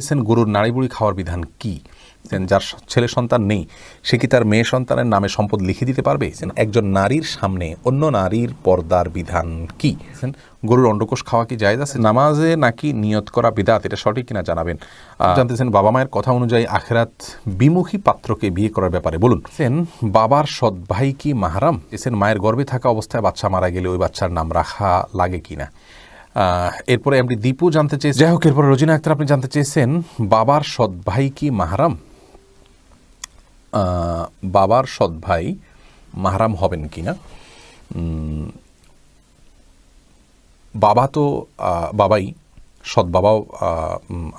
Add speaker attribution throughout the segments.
Speaker 1: এসেন গরুর নাড়ি বুড়ি খাওয়ার বিধান কি? যার ছেলে সন্তান নেই, সে কি তার মেয়ে সন্তানের নামে সম্পদ লিখে দিতে পারবে? একজন নারীর সামনে অন্য নারীর পর্দার বিধান কি? গরুর অন্ডকোষ খাওয়া কি জায়েজ আছে? নামাজে নাকি নিয়ত করা বিদাত? এটা সঠিক কিনা জানাবেন। জানতেছেন, বাবা মায়ের কথা অনুযায়ী আখেরাত বিমুখী পাত্রকে বিয়ে করার ব্যাপারে বলুন। সেন বাবার সৎ ভাই কি মাহারাম? এসেন মায়ের গর্ভে থাকা অবস্থায় বাচ্চা মারা গেলে ওই বাচ্চার নাম রাখা লাগে কিনা? এরপরে আপনি দীপু জানতে চেয়েছেন। যাই হোক, এরপরে রোজিনা আক্তার আপনি জানতে চেয়েছেন, বাবার সৎ ভাই কি মাহারাম? বাবার সৎ ভাই মাহারাম হবেন কি না? বাবা তো বাবাই সৎ বাবাও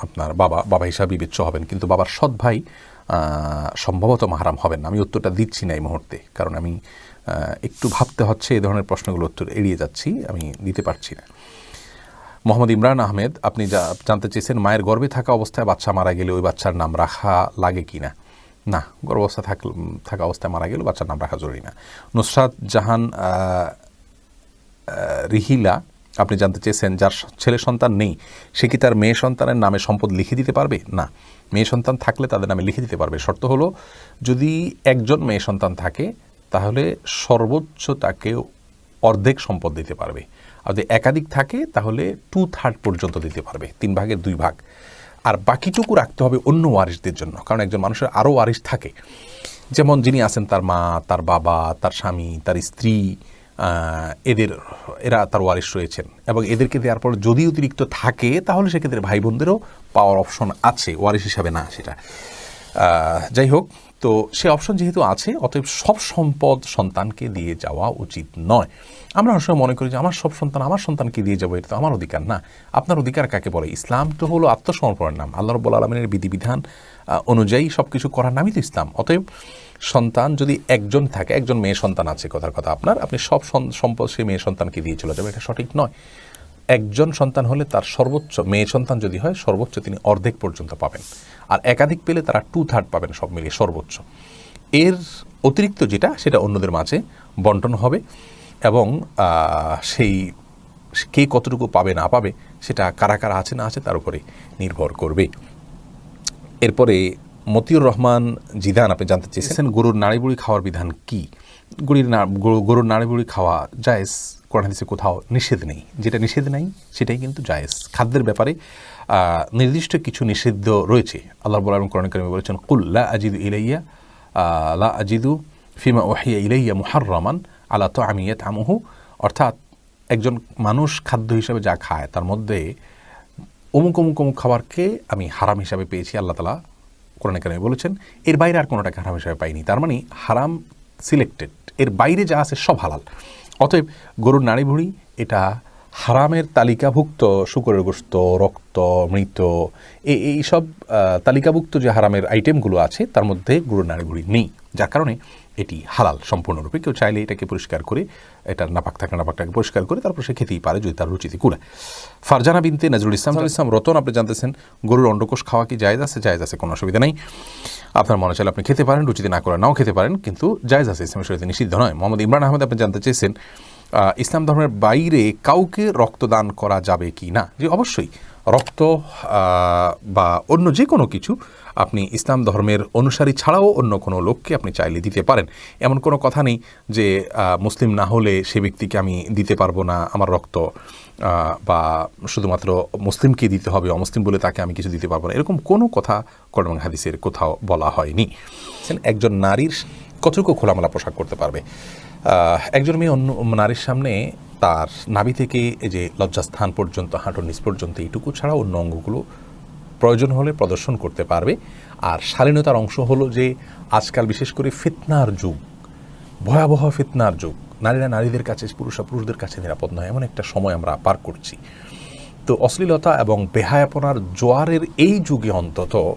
Speaker 1: আপনার বাবা বাবা হিসাবে বিবেচ্য হবেন, কিন্তু বাবার সৎ ভাই সম্ভবত মাহারাম হবেন না। আমি উত্তরটা দিচ্ছি না এই মুহূর্তে, কারণ আমি একটু ভাবতে হচ্ছে এই ধরনের প্রশ্নগুলো উত্তর এড়িয়ে যাচ্ছি, আমি দিতে পারছি না। মোহাম্মদ ইমরান আহমেদ, আপনি যা জানতে চেয়েছেন, মায়ের গর্ভে থাকা অবস্থায় বাচ্চা মারা গেলে ওই বাচ্চার নাম রাখা লাগে কি না? না, গর্ভাবস্থা থাক, থাকা অবস্থায় মারা গেলে বাচ্চার নাম রাখা জরুরি না। নুসরাত জাহান রিহিলা, আপনি জানতে চেয়েছেন, যার ছেলে সন্তান নেই, সে কি তার মেয়ে সন্তানের নামে সম্পদ লিখে দিতে পারবে? না, মেয়ে সন্তান থাকলে তাদের নামে লিখে দিতে পারবে। শর্ত হলো, যদি একজন মেয়ে সন্তান থাকে, তাহলে সর্বোচ্চ তাকে অর্ধেক সম্পদ দিতে পারবে। আর যদি একাধিক থাকে, তাহলে টু থার্ড পর্যন্ত দিতে পারবে, তিন ভাগের দুই ভাগ। আর বাকিটুকু রাখতে হবে অন্য ওয়ারিসদের জন্য, কারণ একজন মানুষের আরও ওয়ারিস থাকে। যেমন যিনি আছেন তার মা, তার বাবা, তার স্বামী, তার স্ত্রী এদের, এরা তার ওয়ারিশ রয়েছেন। এবং এদেরকে দেওয়ার পর যদি অতিরিক্ত থাকে, তাহলে সেক্ষেত্রে ভাই বোনদেরও পাওয়ার অপশন আছে, ওয়ারিশ হিসাবে না সেটা। যাই হোক তো সে অপশন যেহেতু আছে, অতএব সব সম্পদ সন্তানকে দিয়ে যাওয়া উচিত নয়। আমরা সময় মনে করি যে, আমার সব সন্তান আমার সন্তানকে দিয়ে যাব, এটা তো আমার অধিকার। না, আপনার অধিকার কাকে বলে? ইসলাম তো হলো আত্মসমর্পণের নাম। আল্লাহ রব্বুল আলমিনের বিধিবিধান অনুযায়ী সব কিছু করার নামই তো ইসলাম। অতএব সন্তান যদি একজন থাকে, একজন মেয়ে সন্তান আছে, কথার কথা আপনার, আপনি সব সম্পদ সেই মেয়ে সন্তানকে দিয়ে চলে যাবে, এটা সঠিক নয়। একজন সন্তান হলে তার সর্বোচ্চ মেয়ে সন্তান যদি হয়, সর্বোচ্চ তিনি অর্ধেক পর্যন্ত পাবেন। আর একাধিক পেলে তারা টু থার্ড পাবেন সব মিলিয়ে সর্বোচ্চ। এর অতিরিক্ত যেটা, সেটা অন্যদের মাঝে বন্টন হবে এবং সেই কে কতটুকু পাবে, না পাবে, সেটা কারা কারা আছে, না আছে, তার উপরে নির্ভর করবে। এরপরে মতিউর রহমান জিদান, আপনি জানতে চেয়েছেন? গরুর নাড়ি বুড়ি খাওয়ার বিধান কি? গরু- গরুর নাড়িবুড়ি খাওয়া জায়েজ, কোরআন কোথাও নিষেধ নেই। যেটা নিষেধ নেই, সেটাই কিন্তু জায়েজ। খাদ্যের ব্যাপারে নির্দিষ্ট কিছু নিষিদ্ধ রয়েছে। আল্লাহ বলার কোরআন কারিমে বলেছেন, কুল লা আজিদু ইলাইয়া লা আজিদু ফিমা ওহিয়া ইলাইয়া মুহাররমান আলা তো আমিয়াত আমহু অর্থাৎ, একজন মানুষ খাদ্য হিসাবে যা খায়, তার মধ্যে অমুক অমুক অমুক খাবারকে আমি হারাম হিসাবে পেয়েছি, আল্লাহ তালা কোরআন কালামে বলেছেন, এর বাইরে আর কোনোটাকে হারাম হিসাবে পাইনি। তার মানে হারাম সিলেক্টেড এর বাইরে যা আছে সব হালাল। অতএব গরুর নাড়ি ভুড়ি, এটা হারামের তালিকাভুক্ত শুকরের গোস্ত, রক্ত, মৃত এই সব তালিকাভুক্ত যে হারামের আইটেমগুলো আছে, তার মধ্যে গরুর নাড়ি ভুড়ি নেই। যার কারণে এটি হালাল সম্পূর্ণরূপে। কেউ চাইলে এটাকে পরিষ্কার করে এটার নাপাক থাকা নাপাকটাকে পরিষ্কার করে তারপর সে খেতেই পারে যদি তার রুচিতে কুড়ায়। ফারজানা বিনতে নজরুল ইসলাম ইসলাম রতন আপনি জানতেছেন গরুর অন্ডকোষ খাওয়া কি জায়জ আছে? জায়জ আছে কোনো অসুবিধা নেই। আপনার মনে চাইলে আপনি খেতে পারেন রুচিতে না করে নাও খেতে পারেন কিন্তু জায়েজ আছে ইসলামের শরীরে নিষিদ্ধ নয়। মোহাম্মদ ইমরান আহমেদ আপনি জানতে চেয়েছেন ইসলাম ধর্মের বাইরে কাউকে রক্তদান করা যাবে কি না? যে অবশ্যই রক্ত বা অন্য যে কোনো কিছু আপনি ইসলাম ধর্মের অনুসারী ছাড়াও অন্য কোনো লোককে আপনি চাইলে দিতে পারেন। এমন কোনো কথা নেই যে মুসলিম না হলে সে ব্যক্তিকে আমি দিতে পারব না, আমার রক্ত বা শুধুমাত্র মুসলিমকে দিতে হবে, অমুসলিম বলে তাকে আমি কিছু দিতে পারব না। এরকম কোনো কথা কোরআন হাদিসের কোথাও বলা হয়নি। একজন নারীর কতটুকু খোলামেলা পোশাক করতে পারবে? একজন মেয়ে অন্য নারীর সামনে তার নাভি থেকে যে লজ্জাস্থান পর্যন্ত, হাঁটুর নিচ পর্যন্ত এইটুকু ছাড়া অন্য অঙ্গগুলো প্রয়োজন হলে প্রদর্শন করতে পারবে। আর শালীনতার অংশ হলো যে, আজকাল বিশেষ করে ফিতনার যুগ, ভয়াবহ ফিতনার যুগ। নারীরা নারীদের কাছে, পুরুষরা পুরুষদের কাছে নিরাপদ নয়, এমন একটা সময় আমরা পার করছি। তো অশ্লীলতা এবং বেহায়াপনার জোয়ারের এই যুগে অন্তত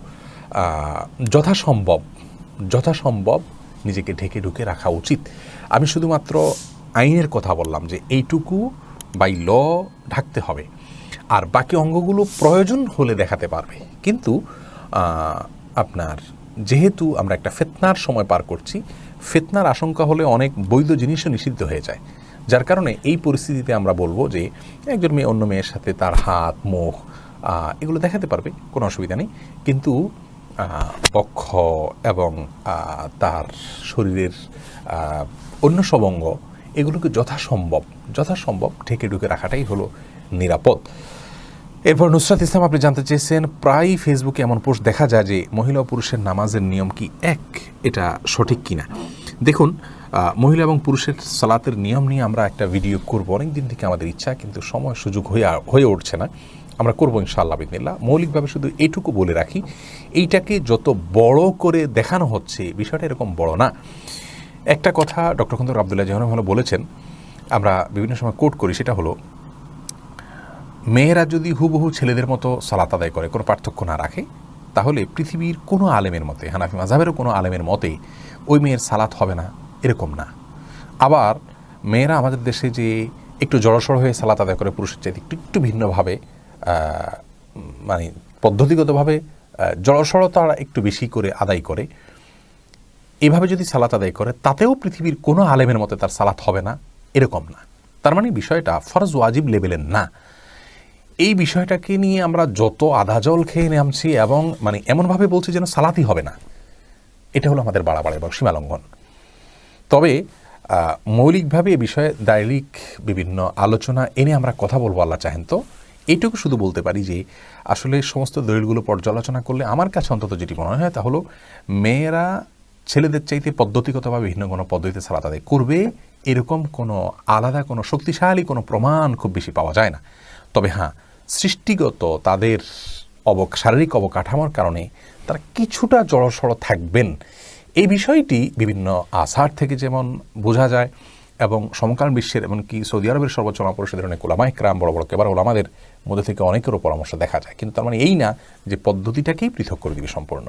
Speaker 1: যথাসম্ভব যথাসম্ভব নিজেকে ঢেকে ঢুকে রাখা উচিত। আমি শুধুমাত্র আইনের কথা বললাম যে, এইটুকু বাই ল ঢাকতে হবে। আর বাকি অঙ্গগুলো প্রয়োজন হলে দেখাতে পারবে। কিন্তু আপনার যেহেতু আমরা একটা ফেতনার সময় পার করছি, ফেতনার আশঙ্কা হলে অনেক বৈধ জিনিসও নিষিদ্ধ হয়ে যায়। যার কারণে এই পরিস্থিতিতে আমরা বলব যে, একজন মেয়ে, অন্য মেয়ের সাথে তার হাত, মুখ এগুলো দেখাতে পারবে, কোনো অসুবিধা নেই। কিন্তু বক্ষ এবং তার শরীরের অন্য সব অঙ্গ, এগুলোকে যথাসম্ভব যথাসম্ভব ঢেকে ঢুকে রাখাটাই হলো নিরাপদ। এরপর নুসরাত ইসলাম, আপনি জানতে চেয়েছেন প্রায় ফেসবুকে এমন পোস্ট দেখা যায় যে মহিলা ও পুরুষের নামাজের নিয়ম কি এক? এটা সঠিক কিনা? দেখুন মহিলা এবং পুরুষের সালাতের নিয়ম নিয়ে আমরা একটা ভিডিও করব। অনেক দিন থেকে আমাদের ইচ্ছা, কিন্তু সময় সুযোগ হয়ে হয়ে উঠছে না। আমরা করব ইনশাআল্লাহ বিদিল্লা মৌলিকভাবে শুধু এইটুকু বলে রাখি, এইটাকে যত বড় করে দেখানো হচ্ছে, বিষয়টা এরকম বড় না। একটা কথা ডক্টর খন্দর আবদুল্লাহ জাহান বলেছেন, আমরা বিভিন্ন সময় কোট করি, সেটা হলো মেয়েরা যদি হুবহু ছেলেদের মতো সালাত আদায় করে, কোনো পার্থক্য না রাখে, তাহলে পৃথিবীর কোনো আলেমের মতে, হানাফি মাঝাবেরও কোনো আলেমের মতে, ওই মেয়ের সালাত হবে না, এরকম না। আবার মেয়েরা আমাদের দেশে যে একটু জড়সড় হয়ে সালাত আদায় করে, পুরুষের চাইতে একটু একটু ভিন্নভাবে মানে পদ্ধতিগতভাবে জড়সড়তা একটু বেশি করে আদায় করে, এভাবে যদি সালাত আদায় করে, তাতেও পৃথিবীর কোনো আলেমের মতে তার সালাত হবে না, এরকম না। তার মানে বিষয়টা ফরজ ওয়াজিব লেভেলের না। এই বিষয়টাকে নিয়ে আমরা যত আধা জল খেয়ে নামছি এবং মানে এমনভাবে বলছি যেন সালাতি হবে না, এটা হলো আমাদের বাড়াবাড়ি এবং সীমালঙ্ঘন তবে মৌলিকভাবে এ বিষয়ে দায়লিক বিভিন্ন আলোচনা এনে আমরা কথা বলব আল্লাহ চাহেন তো। এইটুকু শুধু বলতে পারি যে, আসলে সমস্ত দলিলগুলো পর্যালোচনা করলে আমার কাছে অন্তত যেটি মনে হয় তা হলো, মেয়েরা ছেলেদের চাইতে পদ্ধতিগতভাবে ভিন্ন কোনো পদ্ধতিতে সালাত আদায় করবে, এরকম কোনো আলাদা কোনো শক্তিশালী কোনো প্রমাণ খুব বেশি পাওয়া যায় না। তবে হ্যাঁ সৃষ্টিগত তাদের অব শারীরিক অবকাঠামোর কারণে তারা কিছুটা জড়সড় থাকবেন। এই বিষয়টি বিভিন্ন আসার থেকে যেমন বোঝা যায় এবং সমকালীন বিশ্বের এমনকি সৌদি আরবের সর্বোচ্চ পরিষদের অনেক ওলামায় ক্রাম বড় বড় কেবার ওলামাদের মধ্যে থেকে অনেকেরও পরামর্শ দেখা যায়। কিন্তু তার মানে এই না যে পদ্ধতিটাকেই পৃথক করে দিবে সম্পূর্ণ।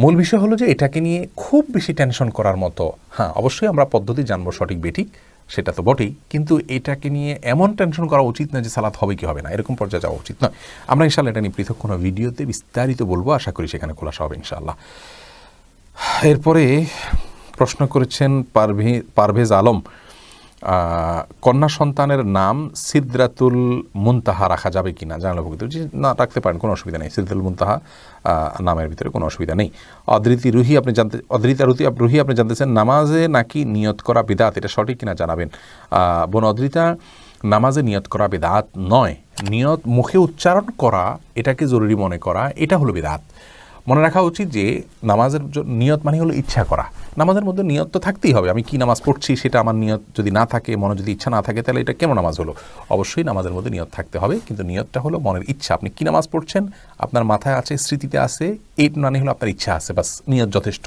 Speaker 1: মূল বিষয় হলো যে এটাকে নিয়ে খুব বেশি টেনশন করার মতো হ্যাঁ অবশ্যই আমরা পদ্ধতি জানব সঠিক, বেঠিক। সেটা তো বটেই, কিন্তু এটাকে নিয়ে এমন টেনশন করা উচিত না যে সালাত হবে কি হবে না, এরকম পর্যায়ে যাওয়া উচিত নয়। আমরা ইনশাল্লাহ এটা নিয়ে পৃথক কোনো ভিডিওতে বিস্তারিত বলব, আশা করি সেখানে খোলাসা হবে ইনশাল্লাহ এরপরে প্রশ্ন করেছেন পারভে পারভেজ আলম কন্যা সন্তানের নাম সিদ্রাতুল মুনতাহা রাখা যাবে কি না জানালো ভক্ত। জি, না রাখতে পারেন কোনো অসুবিধা নেই। সিদ্রাতুল মুনতাহা নামের ভিতরে কোনো অসুবিধা নেই। অদৃতি রুহি আপনি জানতে অদৃতা আপ- রুহি আপনি জানতেছেন নামাজে নাকি নিয়ত করা বিদাত? এটা সঠিক কিনা জানাবেন। বোন অদৃতা নামাজে নিয়ত করা বিদাত নয়। নিয়ত মুখে উচ্চারণ করা এটাকে জরুরি মনে করা এটা হলো বিদাত। মনে রাখা উচিত যে নামাজের নিয়ত মানে হলো ইচ্ছা করা। নামাজের মধ্যে নিয়ত তো থাকতেই হবে। আমি কি নামাজ পড়ছি সেটা আমার নিয়ত যদি না থাকে, মনে যদি ইচ্ছা না থাকে, তাহলে এটা কেমন নামাজ হলো? অবশ্যই নামাজের মধ্যে নিয়ত থাকতে হবে, কিন্তু নিয়তটা হলো মনের ইচ্ছা। আপনি কি নামাজ পড়ছেন? আপনার মাথায় আছে, স্মৃতিতে আছে এই মানে হলো আপনার ইচ্ছা আছে, বাস, নিয়ত যথেষ্ট।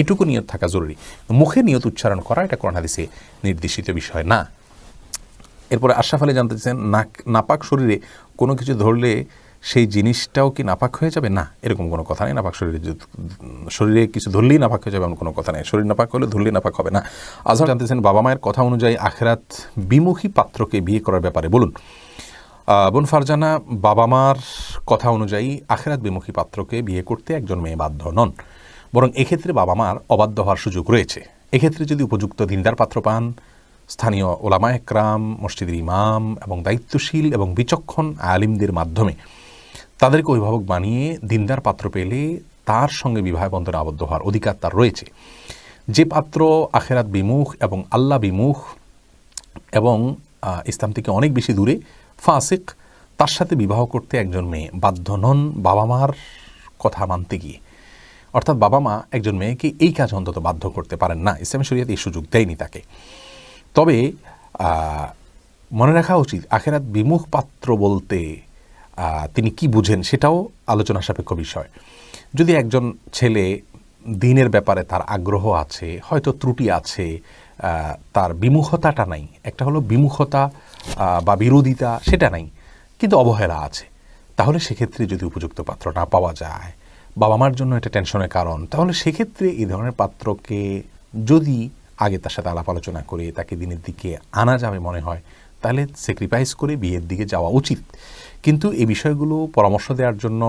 Speaker 1: এটুকু নিয়ত থাকা জরুরি। মুখে নিয়ত উচ্চারণ করা, এটা কোরআন হাদিসে নির্দেশিত বিষয় না। এরপরে আশরাফ আলী জানতে চাইছেন, নাক নাপাক শরীরে কোনো কিছু ধরলে সেই জিনিসটাও কি নাপাক হয়ে যাবে? না, এরকম কোনো কথা নেই, নাপাক শরীরে শরীরে কিছু ধরলেই নাপাক হয়ে যাবে এমন কোনো কথা নেই। শরীর নাপাক হলে ধরলেই নাপাক হবে না। আজহার জানতেছেন, বাবা মায়ের কথা অনুযায়ী আখেরাত বিমুখী পাত্রকে বিয়ে করার ব্যাপারে। বলুন বোন ফারজানা, বাবা মার কথা অনুযায়ী আখেরাত বিমুখী পাত্রকে বিয়ে করতে একজন মেয়ে বাধ্য নন। বরং এক্ষেত্রে বাবা মার অবাধ্য হওয়ার সুযোগ রয়েছে। এক্ষেত্রে যদি উপযুক্ত দিনদার পাত্র পান, স্থানীয় ওলামা একরাম, মসজিদের ইমাম এবং দায়িত্বশীল এবং বিচক্ষণ আলিমদের মাধ্যমে তাদেরকে অভিভাবক বানিয়ে দিনদার পাত্র পেলে তার সঙ্গে বিবাহ বন্ধনে আবদ্ধ হওয়ার অধিকার তার রয়েছে। যে পাত্র আখেরাত বিমুখ এবং আল্লাহ বিমুখ এবং ইসলাম থেকে অনেক বেশি দূরে, ফাসিক, তার সাথে বিবাহ করতে একজন মেয়ে। বাধ্য নন বাবা মার কথা মানতে গিয়ে। অর্থাৎ বাবা মা একজন মেয়েকে এই কাজ অন্তত বাধ্য করতে পারেন না। ইসলাম শরিয়াত এই সুযোগ দেয়নি তাকে। তবে মনে রাখা উচিত, আখেরাত বিমুখ পাত্র বলতে তিনি কি বুঝেন সেটাও আলোচনা সাপেক্ষ বিষয়। যদি একজন ছেলে দিনের ব্যাপারে তার আগ্রহ আছে, হয়তো ত্রুটি আছে তার বিমুখতাটা নাই। একটা হলো বিমুখতা বা বিরোধিতা, সেটা নাই। কিন্তু অবহেলা আছে। তাহলে সেক্ষেত্রে যদি উপযুক্ত পাত্র না পাওয়া যায়, বাবা মার জন্য এটা টেনশনের কারণ, তাহলে সেক্ষেত্রে এই ধরনের পাত্রকে যদি আগে তার সাথে আলাপ আলোচনা করে তাকে দিনের দিকে আনা যাবে মনে হয় তাহলে স্যাক্রিফাইস করে বিয়ের দিকে যাওয়া উচিত। কিন্তু এই বিষয়গুলো পরামর্শ দেওয়ার জন্য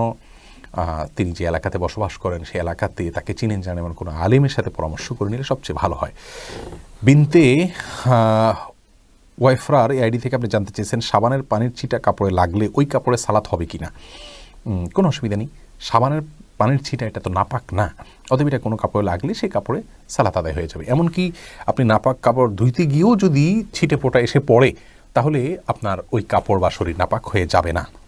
Speaker 1: তিনি যে এলাকাতে বসবাস করেন সেই এলাকাতে তাকে চিনেন জানেন এমন কোনো আলেমের সাথে পরামর্শ করে নিলে সবচেয়ে ভালো হয়। বিনতে ওয়াইফরার এই আইডি থেকে আপনি জানতে চেয়েছেন, সাবানের পানির ছিটা কাপড়ে লাগলে ওই কাপড়ে সালাত হবে কি না কোনো অসুবিধা নেই। সাবানের পানির ছিটা এটা তো নাপাক না। অতএব এটা কোনো কাপড়ে লাগলে সেই কাপড়ে সালাত আদায় হয়ে যাবে। এমনকি আপনি নাপাক কাপড় ধুইতে গিয়েও যদি ছিটে পোটা এসে পড়ে তাহলে আপনার ওই কাপড় বা শরীর নাপাক হয়ে যাবে না।